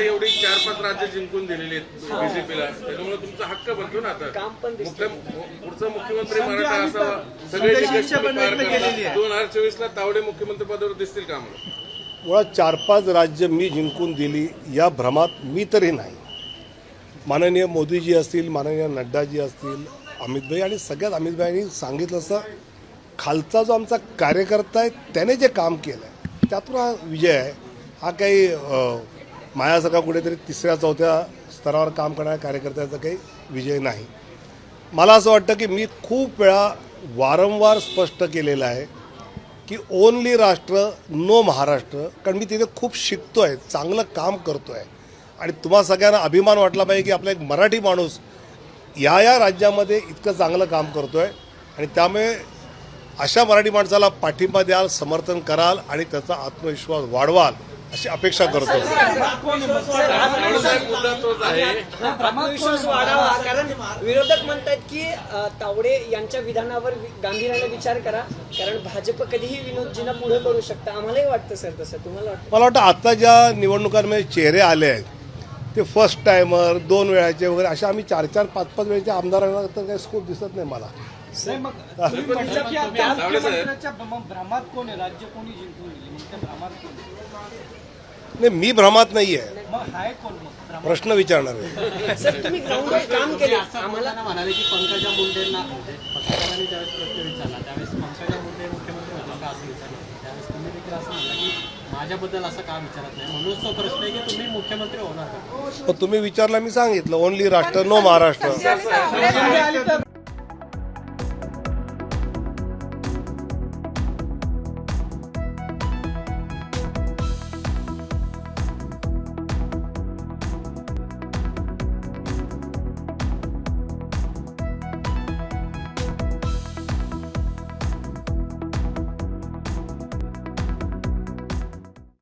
एवढी चार पाच राज्य जिंकून दिलेली आहेत बीजेपीला त्याच्यामुळे तुमचा हक्क बनतो ना आता पुढचा मुख्यमंत्री मराठा असावा सगळे. दोन हजार चोवीस ला तावडे मुख्यमंत्री पदावर दिसतील का आम्हाला? मुळात चार पाच राज्य मी जिंकून दिली या भ्रमात मी तरी नाही. माननीय मोदीजी असतील माननीय नड्डाजी असतील अमितभाई आणि सगळ्यात अमितभाईंनी सांगितलं असं खालचा जो आमचा कार्यकर्ता आहे त्याने जे काम केलं आहे त्यातून हा विजय आहे. हा काही माझ्यासारखा कुठेतरी तिसऱ्या चौथ्या स्तरावर काम करणाऱ्या कार्यकर्त्याचा काही विजय नाही. मला असं वाटतं की मी खूप वेळा वारंवार स्पष्ट केलेलं आहे की ओनली राष्ट्र नो महाराष्ट्र कारण मी तिथे खूप शिकतो आहे चांगलं काम करतो आहे आणि तुम्हा सगळ्यांना अभिमान वाटला पाहिजे की आपला एक मराठी माणूस या या राज्यामध्ये इतकं चांगलं काम करतो आहे आणि त्यामुळे अशा मराठी माणसाला पाठिंबा द्याल समर्थन कराल आणि त्याचा आत्मविश्वास वाढवाल. अशी अपेक्षा करतो. कारण विरोधक म्हणतात की तावडे यांच्या विधानावर गांभीर्याने विचार करा कारण भाजप कधीही विनोदजींना पुढे करू शकतं. आम्हालाही वाटतं सर तसं. तुम्हाला वाटतं? मला वाटतं आता ज्या निवडणुकांमध्ये चेहरे आले आहेत ते फर्स्ट टायमर दोन वेळाचे वगैरे अशा आम्ही चार चार पाच पाच वेळेच्या आमदारांना तर काही स्कोप दिसत नाही मला. नाही मग तुम्ही म्हटलं की आता तावडे साहेब. मुख्यमंत्र्याच्या भ्रम- भ्रमात कोण आहे राज्य कोणी जिंकून दिली मग त्या भ्रमात कोण आहे? नाही मी भ्रमात नाही आहे मग हाय कोण मग भ्रमात प्रश्न विचारणार आहे सर तुम्ही ग्राउंडवर काम केले असं आम्हाला बोलताना म्हणाले की पंकजा मुंडेंना म्हणजे पत्रकारांनी ज्यावेळेस प्रश्न विचारला त्यावेळेस पंकजा मुंडे मुख्यमंत्री होतील का असं विचारलं होतं. त्यावेळेस तुम्ही देखील असं म्हणला की माझ्याबद्दल असं का विचारत नाही म्हणून तो प्रश्न आहे की तुम्ही मुख्यमंत्री होणार का पण तुम्ही विचारला मी सांगितलं ओनली राष्ट्र नो महाराष्ट्र संधी आली तर